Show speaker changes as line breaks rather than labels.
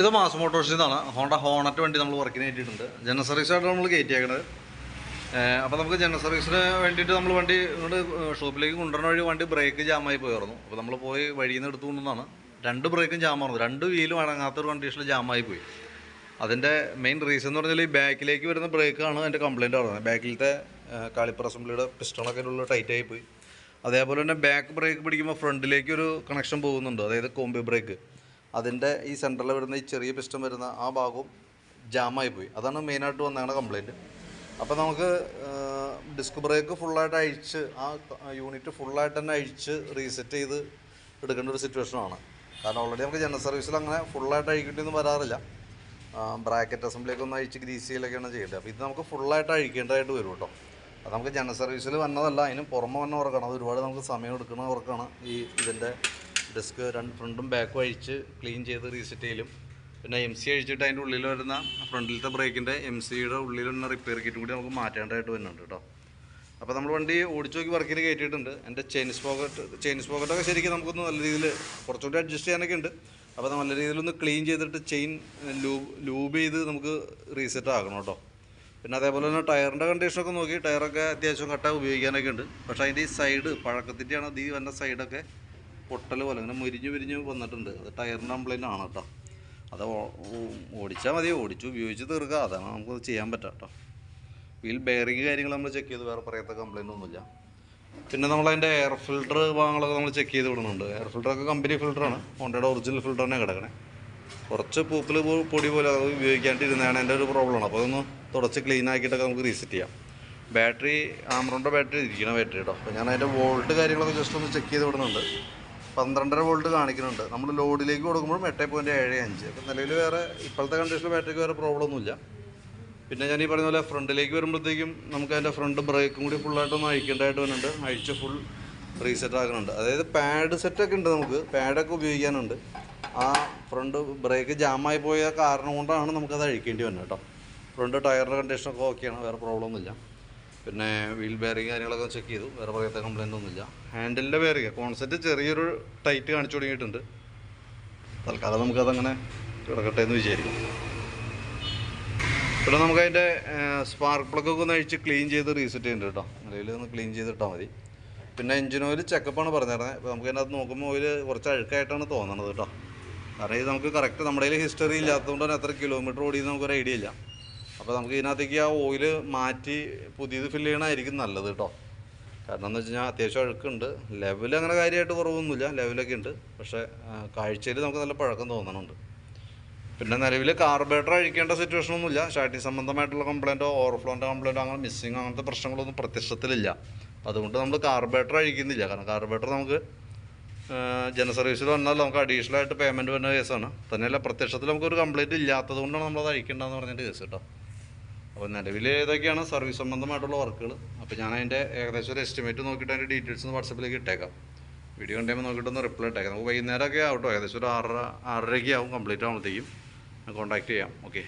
ഇത് മാസ് മോട്ടോഴ്സിൽ നിന്നാണ്. Honda Hornet വണ്ടി നമ്മൾ വർക്കിന് കയറ്റിയിട്ടുണ്ട്. ജനറൽ സർവീസായിട്ട് നമ്മൾ കയറ്റിയേക്കണത്. അപ്പോൾ നമുക്ക് ജനറൽ സർവീസിന് വേണ്ടിയിട്ട് നമ്മൾ വണ്ടി ഇങ്ങോട്ട് ഷോപ്പിലേക്ക് കൊണ്ടുവരുന്ന വഴി വണ്ടി ബ്രേക്ക് ജാമായി പോയിരുന്നു. അപ്പോൾ നമ്മൾ പോയി വഴിയിൽ നിന്ന് എടുത്തു കൊണ്ടുവന്നാണ് രണ്ട് ബ്രേക്കും ജാമായിരുന്നു രണ്ട് വീലും അടങ്ങാത്തൊരു കണ്ടീഷനിൽ ജാമായി പോയി. അതിന്റെ മെയിൻ റീസൺ എന്ന് പറഞ്ഞാൽ ഈ ബാക്കിലേക്ക് വരുന്ന ബ്രേക്കാണ് അതിന്റെ കംപ്ലയിന്റ് പറയുന്നത് ബാക്കിലത്തെ കാളിപ്പർ അസംബ്ലിയുടെ പിസ്റ്റണൊക്കെ ഉള്ള ടൈറ്റായി പോയി. അതേപോലെ തന്നെ ബാക്ക് ബ്രേക്ക് പിടിക്കുമ്പോൾ ഫ്രണ്ടിലേക്ക് ഒരു കണക്ഷൻ പോകുന്നുണ്ട്. അതായത് കോമ്പി ബ്രേക്ക് അതിന്റെ ഈ സെന്ററിൽ വരുന്ന ഈ ചെറിയ പിസ്റ്റം വരുന്ന ആ ഭാഗവും ജാമായി പോയി. അതാണ് മെയിനായിട്ട് വന്നതാണ് കംപ്ലയിന്റ് അപ്പോൾ നമുക്ക് ഡിസ്ക് ബ്രേക്ക് ഫുള്ളായിട്ട് അഴിച്ച് ആ യൂണിറ്റ് ഫുള്ളായിട്ട് തന്നെ അഴിച്ച് റീസെറ്റ് ചെയ്ത് എടുക്കേണ്ട ഒരു സിറ്റുവേഷനാണ് കാരണം ഓൾറെഡി നമുക്ക് ജനറൽ സർവീസിൽ അങ്ങനെ ഫുള്ളായിട്ട് അഴിക്കേണ്ടിയൊന്നും വരാറില്ല. ബ്രാക്കറ്റ് അസംബ്ലിയൊക്കെ ഒന്ന് അഴിച്ച് ഗ്രീസ് ചെയ്യലൊക്കെയാണ് ചെയ്യേണ്ടത്. അപ്പോൾ ഇത് നമുക്ക് ഫുള്ളായിട്ട് അഴിക്കേണ്ടതായിട്ട് വരും കേട്ടോ. അത് നമുക്ക് ജനറൽ സർവീസിൽ വന്നതല്ല അതിന് പുറമെ വന്ന വർക്കാണ് അത് ഒരുപാട് നമുക്ക് സമയം എടുക്കുന്ന വർക്കാണ് ഈ ഇതിന്റെ ഡിസ്ക് രണ്ട് ഫ്രണ്ടും ബാക്കും അഴിച്ച് ക്ലീൻ ചെയ്ത് റീസെറ്റ് ചെയ്യലും. പിന്നെ എം സി അഴിച്ചിട്ട് അതിന്റെ ഉള്ളിൽ വരുന്ന ഫ്രണ്ടിലത്തെ ബ്രേക്കിന്റെ എം സിയുടെ വരുന്ന റിപ്പയർ കിറ്റും കൂടി നമുക്ക് മാറ്റേണ്ടതായിട്ട് വരുന്നുണ്ട് കേട്ടോ. അപ്പോൾ നമ്മൾ വണ്ടി ഓടിച്ചു നോക്കി വർക്കിന് കയറ്റിയിട്ടുണ്ട് എന്റെ ചെയിൻസ് പോക്കറ്റ് ചെയിൻസ് പോക്കറ്റൊക്കെ ശരിക്കും നമുക്കൊന്ന് നല്ല രീതിയിൽ കുറച്ചുകൂടി അഡ്ജസ്റ്റ് ചെയ്യാനൊക്കെ ഉണ്ട്. അപ്പോൾ നല്ല രീതിയിലൊന്ന് ക്ലീൻ ചെയ്തിട്ട് ചെയിൻ ലൂബ് ലൂബ് ചെയ്ത് നമുക്ക് റീസെറ്റ് ആക്കണം കേട്ടോ. പിന്നെ അതേപോലെ തന്നെ ടയറിന്റെ കണ്ടീഷനൊക്കെ നോക്കി ടയറൊക്കെ അത്യാവശ്യം കട്ട ഉപയോഗിക്കാനൊക്കെ ഉണ്ട്. പക്ഷേ അതിന്റെ ഈ സൈഡ് പഴക്കത്തിന്റെയാണ് ഈ വന്ന സൈഡൊക്കെ പൊട്ടൽ പോലെ അങ്ങനെ മുരിഞ്ഞ് മുരിഞ്ഞ് വന്നിട്ടുണ്ട്. അത് ടയറിന്റെ കംപ്ലൈന്റ് ആണ് കേട്ടോ. അത് ഓടിച്ചാൽ മതി. ഓടിച്ചു ഉപയോഗിച്ച് തീർക്കുക അതാണ് നമുക്ക് ചെയ്യാൻ പറ്റുക കേട്ടോ. വീൽ ബെയറിങ് കാര്യങ്ങൾ നമ്മൾ ചെക്ക് ചെയ്ത് വേറെ പറയാത്ത കംപ്ലൈന്റ് ഒന്നുമില്ല. പിന്നെ നമ്മൾ അതിന്റെ എയർ ഫിൽട്ടർ ഭാഗങ്ങളൊക്കെ നമ്മൾ ചെക്ക് ചെയ്ത് വിടുന്നുണ്ട്. എയർ ഫിൽറ്ററൊക്കെ കമ്പനി ഫിൽട്ടറാണ് ഹോണ്ടയുടെ ഒറിജിനൽ ഫിൽട്ടർ തന്നെ കിടക്കണേ. കുറച്ച് പൂപ്പിൽ പൊടി പോലെ അത് ഉപയോഗിക്കാണ്ടിരുന്നതാണ് എന്റെ ഒരു പ്രോബ്ലമാണ് അപ്പോൾ അതൊന്ന് തുടച്ച് ക്ലീൻ ആക്കിയിട്ടൊക്കെ നമുക്ക് റീസെറ്റ് ചെയ്യാം. ബാറ്ററി ആമറോണിന്റെ ബാറ്ററി ഇരിക്കണ ബാറ്ററി കേട്ടോ അപ്പോൾ ഞാൻ അതിന്റെ വോൾട്ട് കാര്യങ്ങളൊക്കെ ജസ്റ്റ് ഒന്ന് ചെക്ക് ചെയ്ത് വിടുന്നുണ്ട്. പന്ത്രണ്ടര വോൾട്ട് കാണിക്കുന്നുണ്ട്. നമ്മൾ ലോഡിലേക്ക് കൊടുക്കുമ്പോഴും എട്ട് പോയിന്റ് ഏഴ് അഞ്ച്. അപ്പം നിലവിൽ വേറെ ഇപ്പോഴത്തെ കണ്ടീഷനിൽ ബാറ്ററിക്ക് വേറെ പ്രോബ്ലം ഒന്നുമില്ല. പിന്നെ ഞാൻ ഈ പറഞ്ഞ പോലെ ഫ്രണ്ടിലേക്ക് വരുമ്പോഴത്തേക്കും നമുക്ക് അതിന്റെ ഫ്രണ്ട് ബ്രേക്കും കൂടി ഫുള്ളായിട്ടൊന്ന് അഴിക്കേണ്ടതായിട്ട് വരുന്നുണ്ട്. അഴിച്ച് ഫുൾ റീസെറ്റ് ആക്കുന്നുണ്ട്. അതായത് പാഡ് സെറ്റൊക്കെ ഉണ്ട് നമുക്ക്. പാഡൊക്കെ ഉപയോഗിക്കാനുണ്ട്. ആ ഫ്രണ്ട് ബ്രേക്ക് ജാമായി പോയ കാരണം കൊണ്ടാണ് നമുക്കത് അഴിക്കേണ്ടി വരുന്നത് കേട്ടോ. ഫ്രണ്ട് ടയറിന്റെ കണ്ടീഷനൊക്കെ ഓക്കെയാണ് വേറെ പ്രോബ്ലം ഒന്നുമില്ല. പിന്നെ വീൽ ബെയറിങ് കാര്യങ്ങളൊക്കെ ചെക്ക് ചെയ്തു. വേറെ പറയാത്ത കംപ്ലൈന്റ് ഒന്നുമില്ല. ഹാൻഡിലിന്റെ ബെയറിങ് കോൺസെപ്റ്റ് ചെറിയൊരു ടൈറ്റ് കാണിച്ചു തുടങ്ങിയിട്ടുണ്ട്. തൽക്കാലം നമുക്കതങ്ങനെ കിടക്കട്ടെ എന്ന് വിചാരിക്കും പിന്നെ നമുക്കതിന്റെ സ്പാർക്ക് പ്ലഗ് ഒക്കെ ഒന്ന് അഴിച്ച് ക്ലീൻ ചെയ്ത് റീസെറ്റ് ചെയ്യുന്നുണ്ട് കേട്ടോ. നിലയിൽ ഒന്ന് ക്ലീൻ ചെയ്തിട്ടാൽ മതി. പിന്നെ എഞ്ചിൻ ഓയിൽ ചെക്കപ്പാണ് പറഞ്ഞിരുന്നത് അപ്പോൾ നമുക്ക് അതിനകത്ത് നോക്കുമ്പോൾ ഓയിൽ കുറച്ച് അഴുക്കായിട്ടാണ് തോന്നുന്നത് കേട്ടോ. കാരണം ഇത് നമുക്ക് കറക്റ്റ് നമ്മുടെ കയ്യിൽ ഹിസ്റ്ററി ഇല്ലാത്തതുകൊണ്ട് തന്നെ എത്ര കിലോമീറ്റർ ഓടിയെന്ന് നമുക്കൊരു ഐഡിയ ഇല്ല. അപ്പോൾ നമുക്ക് ഇതിനകത്തേക്ക് ആ ഓയിൽ മാറ്റി പുതിയത് ഫില്ല് ചെയ്യണമായിരിക്കും നല്ലത് കേട്ടോ കാരണം എന്ന് വെച്ച് കഴിഞ്ഞാൽ അത്യാവശ്യം അഴുക്കുണ്ട്. ലെവൽ അങ്ങനെ കാര്യമായിട്ട് കുറവൊന്നുമില്ല. ലെവലൊക്കെ ഉണ്ട്. പക്ഷേ കാഴ്ചയിൽ നമുക്ക് നല്ല പഴക്കം തോന്നണുണ്ട്. പിന്നെ നിലവിൽ കാർബേറ്റർ അഴിക്കേണ്ട സിറ്റുവേഷൻ ഒന്നുമില്ല. ഷാട്ടി സംബന്ധമായിട്ടുള്ള കംപ്ലൈന്റോ ഓവർഫ്ലോന്റെ കംപ്ലൈന്റോ അങ്ങനെ മിസ്സിങ് അങ്ങനത്തെ പ്രശ്നങ്ങളൊന്നും പ്രത്യക്ഷത്തിലില്ല. അതുകൊണ്ട് നമ്മൾ കാർബേറ്റർ അഴിക്കുന്നില്ല. കാരണം കാർബേറ്റർ നമുക്ക് ജന സർവീസിൽ വന്നാൽ നമുക്ക് അഡീഷണൽ ആയിട്ട് പേയ്മെന്റ് വരുന്ന കേസാണ് തന്നെയല്ല പ്രത്യക്ഷത്തിൽ നമുക്കൊരു കംപ്ലൈന്റ് ഇല്ലാത്തത് കൊണ്ടാണ് നമ്മളത് അഴിക്കേണ്ടതെന്ന് പറഞ്ഞിട്ട് കേസ് കേട്ടോ അപ്പോൾ നിലവിൽ ഏതൊക്കെയാണ് സർവീസ് സംബന്ധമായിട്ടുള്ള വർക്കുകൾ അപ്പോൾ ഞാൻ അതിന്റെ ഏകദേശം ഒരു എസ്റ്റിമേറ്റ് നോക്കിയിട്ട് അതിന്റെ ഡീറ്റെയിൽസ് വാട്സപ്പിലേക്ക് ഇട്ടേക്കാം. വീഡിയോ കണ്ടുമ്പോൾ നോക്കിയിട്ടൊന്ന് റിപ്ലൈ ഇട്ടേക്കാം. നമുക്ക് വൈകുന്നേരമൊക്കെ ആവട്ടോ. ഏകദേശം ഒരു ആറര ആറരയ്ക്ക് ആവും കംപ്ലീറ്റ് ആകുമ്പോഴത്തേക്കും കോൺടാക്ട് ചെയ്യാം. ഓക്കെ